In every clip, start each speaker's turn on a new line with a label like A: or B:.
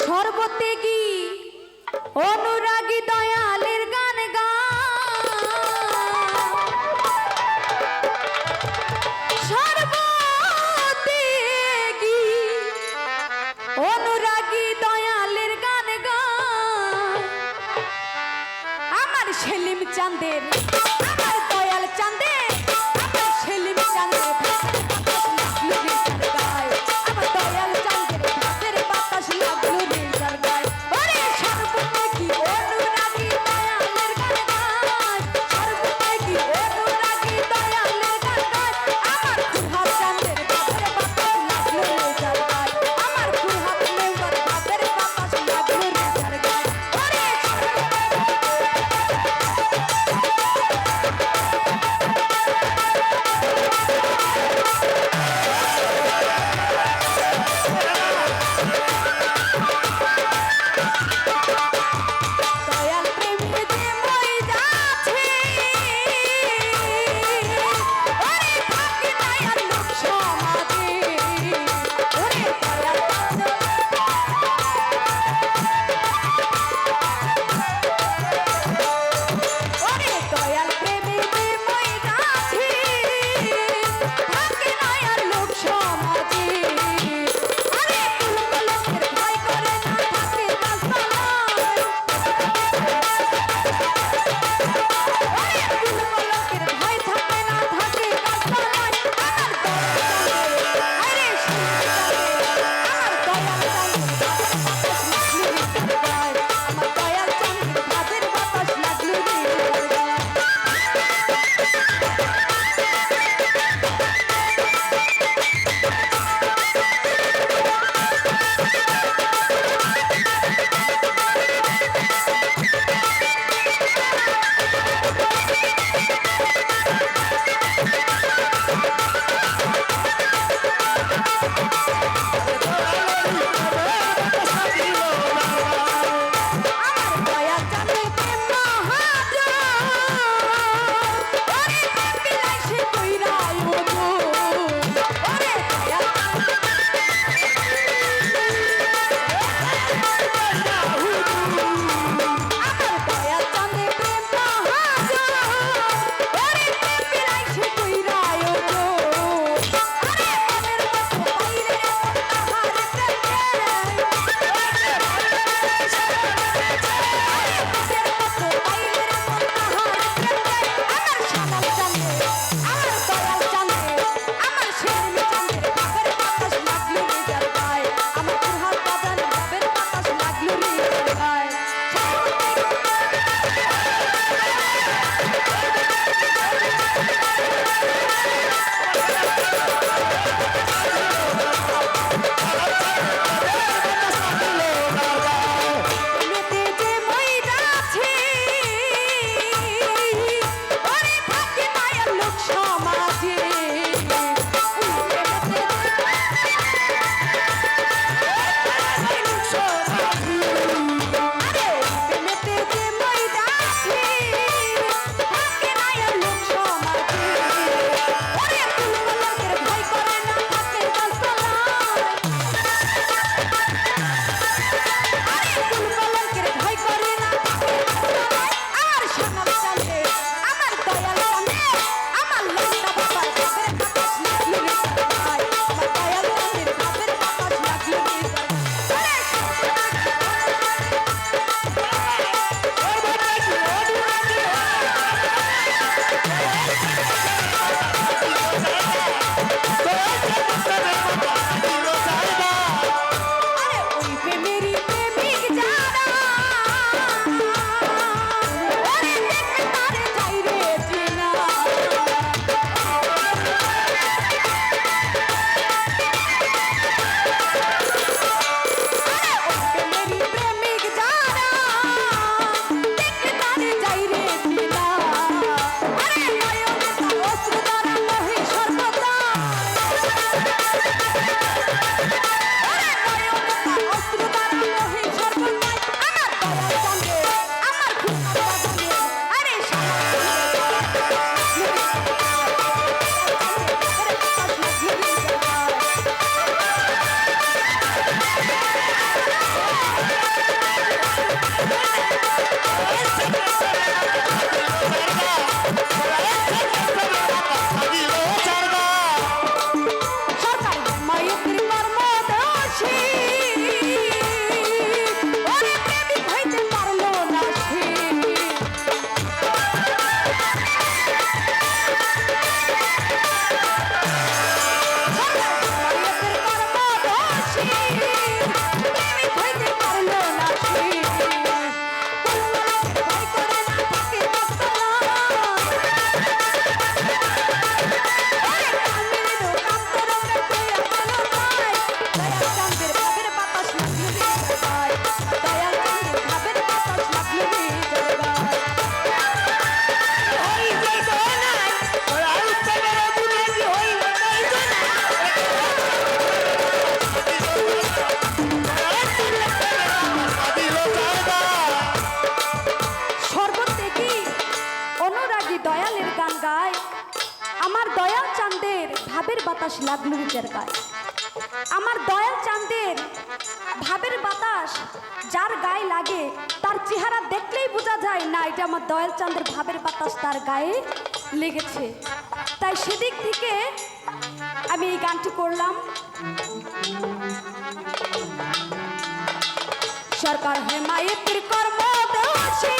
A: সর্বত্যাগী অনুরাগী দয়ালের গান গা? সর্বত্যাগী অনুরাগী দয়ালের গান গা? আমার সেলিম চাঁদের más Thank you. বাতাস লাগল বিচার গায়। আমার দয়াল চাঁদের ভাবের বাতাস যার গায়ে লাগে, তার চেহারা দেখলেই বোঝা যায়, না, এটা আমার দয়াল চাঁদের ভাবের বাতাস তার গায়ে লেগেছে। তাই সেদিক থেকে আমি এই গানটি করলাম। সরকার হেমায়তের কর্ম দোষী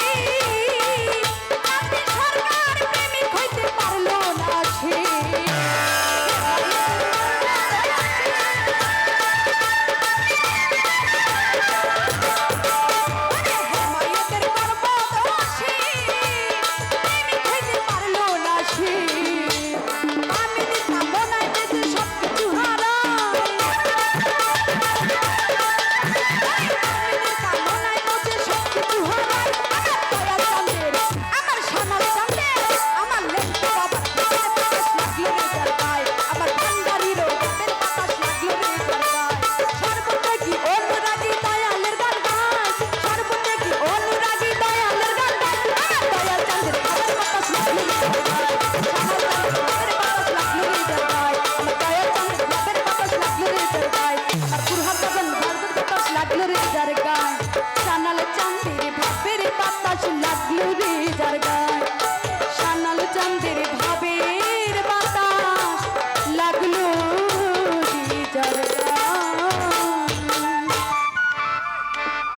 A: বাতাস লাগলি রে যার